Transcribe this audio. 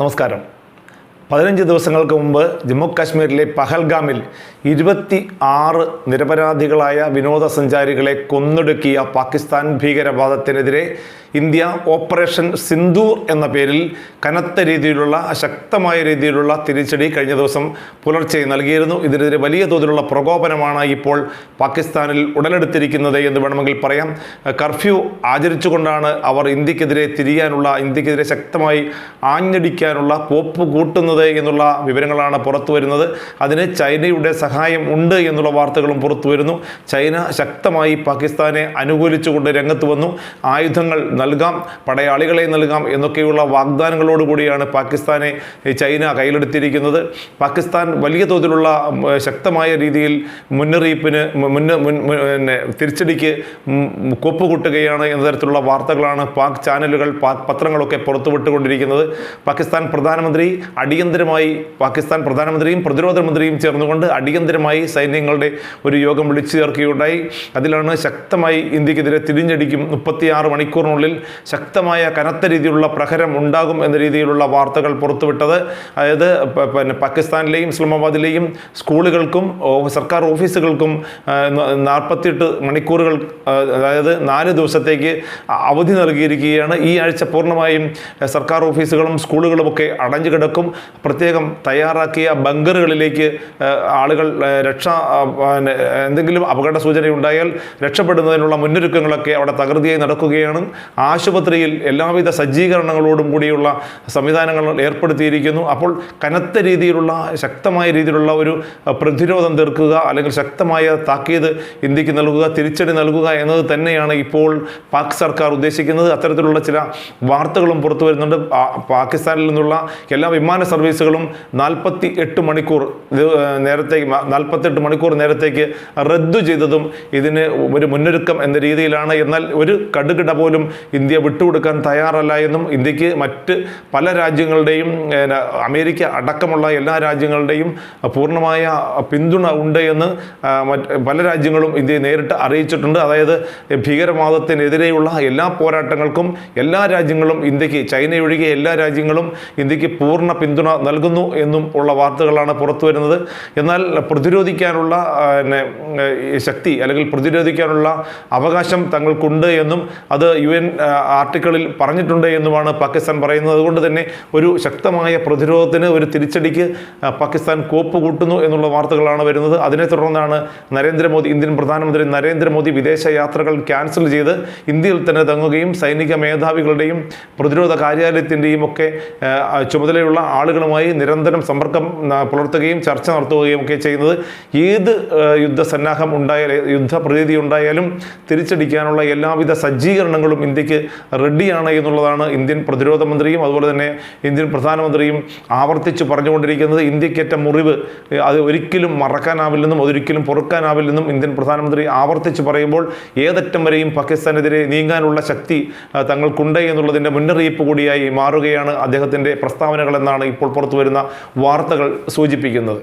നമസ്കാരം. പതിനഞ്ച് ദിവസങ്ങൾക്ക് മുമ്പ് ജമ്മു കാശ്മീരിലെ പഹൽഗാമിൽ ഇരുപത്തി ആറ് നിരപരാധികളായ വിനോദസഞ്ചാരികളെ കൊന്നൊടുക്കിയ പാകിസ്ഥാൻ ഭീകരവാദത്തിനെതിരെ ഇന്ത്യ ഓപ്പറേഷൻ സിന്ധൂർ എന്ന പേരിൽ കനത്ത രീതിയിലുള്ള ശക്തമായ രീതിയിലുള്ള തിരിച്ചടി കഴിഞ്ഞ ദിവസം പുലർച്ചെ നൽകിയിരുന്നു. ഇതിനെതിരെ വലിയ തോതിലുള്ള പ്രകോപനമാണ് ഇപ്പോൾ പാകിസ്ഥാനിൽ ഉടലെടുത്തിരിക്കുന്നത് എന്ന് വേണമെങ്കിൽ പറയാം. കർഫ്യൂ ആചരിച്ചുകൊണ്ടാണ് അവർ ഇന്ത്യക്കെതിരെ തിരിയാനുള്ള ഇന്ത്യക്കെതിരെ ശക്തമായി ആഞ്ഞടിക്കാനുള്ള പോപ്പ് കൂട്ടുന്നത് എന്നുള്ള വിവരങ്ങളാണ് പുറത്തു വരുന്നത് അതിന് ചൈനയുടെ സഹായം ഉണ്ട് എന്നുള്ള വാർത്തകളും പുറത്തു വരുന്നു ചൈന ശക്തമായി പാകിസ്ഥാനെ അനുകൂലിച്ചുകൊണ്ട് രംഗത്ത് വന്നു. ആയുധങ്ങൾ നൽകാം പടയാളികളെ നൽകാം എന്നൊക്കെയുള്ള വാഗ്ദാനങ്ങളോടുകൂടിയാണ് പാകിസ്ഥാനെ ചൈന കയ്യിലെടുത്തിരിക്കുന്നത്. പാകിസ്ഥാൻ വലിയ തോതിലുള്ള ശക്തമായ രീതിയിൽ മുന്നറിയിപ്പിന് മുന്ന പിന്നെ തിരിച്ചടിക്ക് കൊപ്പുകൂട്ടുകയാണ് എന്ന തരത്തിലുള്ള വാർത്തകളാണ് പാക് ചാനലുകൾ പാക് പത്രങ്ങളൊക്കെ പുറത്തുവിട്ടുകൊണ്ടിരിക്കുന്നത്. പാകിസ്ഥാൻ പ്രധാനമന്ത്രി അടിയന്തരമായി പാകിസ്ഥാൻ പ്രധാനമന്ത്രിയും പ്രതിരോധ മന്ത്രിയും ചേർന്നുകൊണ്ട് അടിയന്തരമായി സൈന്യങ്ങളുടെ ഒരു യോഗം വിളിച്ചു ചേർക്കുകയുണ്ടായി. അതിലാണ് ശക്തമായി ഇന്ത്യക്കെതിരെ തിരിഞ്ഞടിക്കും മുപ്പത്തിയാറ് മണിക്കൂറിനുള്ളിൽ ശക്തമായ കനത്ത രീതിയിലുള്ള പ്രഹരം ഉണ്ടാകും എന്ന രീതിയിലുള്ള വാർത്തകൾ പുറത്തുവിട്ടത്. അതായത് പിന്നെ പാകിസ്ഥാനിലെയും ഇസ്ലാമാബാദിലെയും സ്കൂളുകൾക്കും സർക്കാർ ഓഫീസുകൾക്കും നാൽപ്പത്തിയെട്ട് മണിക്കൂറുകൾ അതായത് നാല് ദിവസത്തേക്ക് അവധി നൽകിയിരിക്കുകയാണ്. ഈ ആഴ്ച പൂർണമായും സർക്കാർ ഓഫീസുകളും സ്കൂളുകളുമൊക്കെ അടഞ്ഞു കിടക്കും. പ്രത്യേകം തയ്യാറാക്കിയ ബങ്കറുകളിലേക്ക് ആളുകൾ രക്ഷാ എന്തെങ്കിലും അപകട സൂചനയുണ്ടായാൽ രക്ഷപ്പെടുന്നതിനുള്ള മുന്നൊരുക്കങ്ങളൊക്കെ അവിടെ തകൃതിയായി നടക്കുകയാണ്. ആശുപത്രിയിൽ എല്ലാവിധ സജ്ജീകരണങ്ങളോടും കൂടിയുള്ള സംവിധാനങ്ങൾ ഏർപ്പെടുത്തിയിരിക്കുന്നു. അപ്പോൾ കനത്ത രീതിയിലുള്ള ശക്തമായ രീതിയിലുള്ള ഒരു പ്രതിരോധം തീർക്കുക അല്ലെങ്കിൽ ശക്തമായ താക്കീത് ഇന്ത്യയ്ക്ക് നൽകുക തിരിച്ചടി നൽകുക എന്നത് തന്നെയാണ് ഇപ്പോൾ പാക് സർക്കാർ ഉദ്ദേശിക്കുന്നത്. അത്തരത്തിലുള്ള ചില വാർത്തകളും പുറത്തു വരുന്നുണ്ട്. പാകിസ്ഥാനിൽ നിന്നുള്ള എല്ലാ വിമാന സർവീസുകളും നാൽപ്പത്തി എട്ട് മണിക്കൂർ നേരത്തേക്ക് നാൽപ്പത്തെട്ട് മണിക്കൂർ നേരത്തേക്ക് റദ്ദു ചെയ്തതും ഇതിന് ഒരു മുന്നൊരുക്കം എന്ന രീതിയിലാണ്. എന്നാൽ ഒരു കടുകിട പോലും ഇന്ത്യ വിട്ടുകൊടുക്കാൻ തയ്യാറല്ല എന്നും ഇന്ത്യയ്ക്ക് മറ്റ് പല രാജ്യങ്ങളുടെയും അമേരിക്ക അടക്കമുള്ള എല്ലാ രാജ്യങ്ങളുടെയും പൂർണമായ പിന്തുണ ഉണ്ട് എന്ന് പല രാജ്യങ്ങളും ഇന്ത്യയെ നേരിട്ട് അറിയിച്ചിട്ടുണ്ട്. അതായത് ഭീകരവാദത്തിനെതിരെയുള്ള എല്ലാ പോരാട്ടങ്ങൾക്കും എല്ലാ രാജ്യങ്ങളും ഇന്ത്യയ്ക്ക് ചൈന ഒഴികെ എല്ലാ രാജ്യങ്ങളും ഇന്ത്യയ്ക്ക് പൂർണ പിന്തുണ നൽകുന്നു എന്നും ഉള്ള വാർത്തകളാണ് പുറത്തു വരുന്നത്. എന്നാൽ പ്രതിരോധിക്കാനുള്ള ശക്തി അല്ലെങ്കിൽ പ്രതിരോധിക്കാനുള്ള അവകാശം തങ്ങൾക്കുണ്ട് എന്നും അത് യു എൻ ആർട്ടിക്കിളിൽ പറഞ്ഞിട്ടുണ്ട് എന്നുമാണ് പാകിസ്ഥാൻ പറയുന്നത്. അതുകൊണ്ട് തന്നെ ഒരു ശക്തമായ പ്രതിരോധത്തിന് ഒരു തിരിച്ചടിക്ക് പാകിസ്ഥാൻ കോപ്പ് കൂട്ടുന്നു എന്നുള്ള വാർത്തകളാണ് വരുന്നത്. അതിനെ തുടർന്നാണ് നരേന്ദ്രമോദി ഇന്ത്യൻ പ്രധാനമന്ത്രി നരേന്ദ്രമോദി വിദേശ യാത്രകൾ ക്യാൻസൽ ചെയ്ത് ഇന്ത്യയിൽ തന്നെ തങ്ങുകയും സൈനിക മേധാവികളുടെയും പ്രതിരോധ കാര്യാലയത്തിന്റെയും ഒക്കെ ചുമതലയുള്ള ആളുകളുമായി നിരന്തരം സമ്പർക്കം പുലർത്തുകയും ചർച്ച നടത്തുകയും ഒക്കെ ചെയ്യുന്നത്. ഏത് യുദ്ധ യുദ്ധസന്നാഹം ഉണ്ടായാലും യുദ്ധപ്രതീതി ഉണ്ടായാലും തിരിച്ചടിക്കാനുള്ള എല്ലാവിധ സജ്ജീകരണങ്ങളും ഇന്ത്യയ്ക്ക് റെഡിയാണ് എന്നുള്ളതാണ് ഇന്ത്യൻ പ്രതിരോധ മന്ത്രിയും അതുപോലെ തന്നെ ഇന്ത്യൻ പ്രധാനമന്ത്രിയും ആവർത്തിച്ച് പറഞ്ഞുകൊണ്ടിരിക്കുന്നത്. ഇന്ത്യക്കേറ്റ മുറിവ് അത് ഒരിക്കലും മറക്കാനാവില്ലെന്നും അതൊരിക്കലും പൊറുക്കാനാവില്ലെന്നും ഇന്ത്യൻ പ്രധാനമന്ത്രി ആവർത്തിച്ച് പറയുമ്പോൾ ഏതറ്റം വരെയും പാകിസ്ഥാനെതിരെ നീങ്ങാനുള്ള ശക്തി തങ്ങൾക്കുണ്ട് എന്നുള്ളതിന്റെ മുന്നറിയിപ്പ് കൂടിയായി മാറുകയാണ് അദ്ദേഹത്തിന്റെ പ്രസ്താവനകളെന്നാണ് ഇപ്പോൾ പുറത്തു വരുന്ന വാർത്തകൾ സൂചിപ്പിക്കുന്നത്.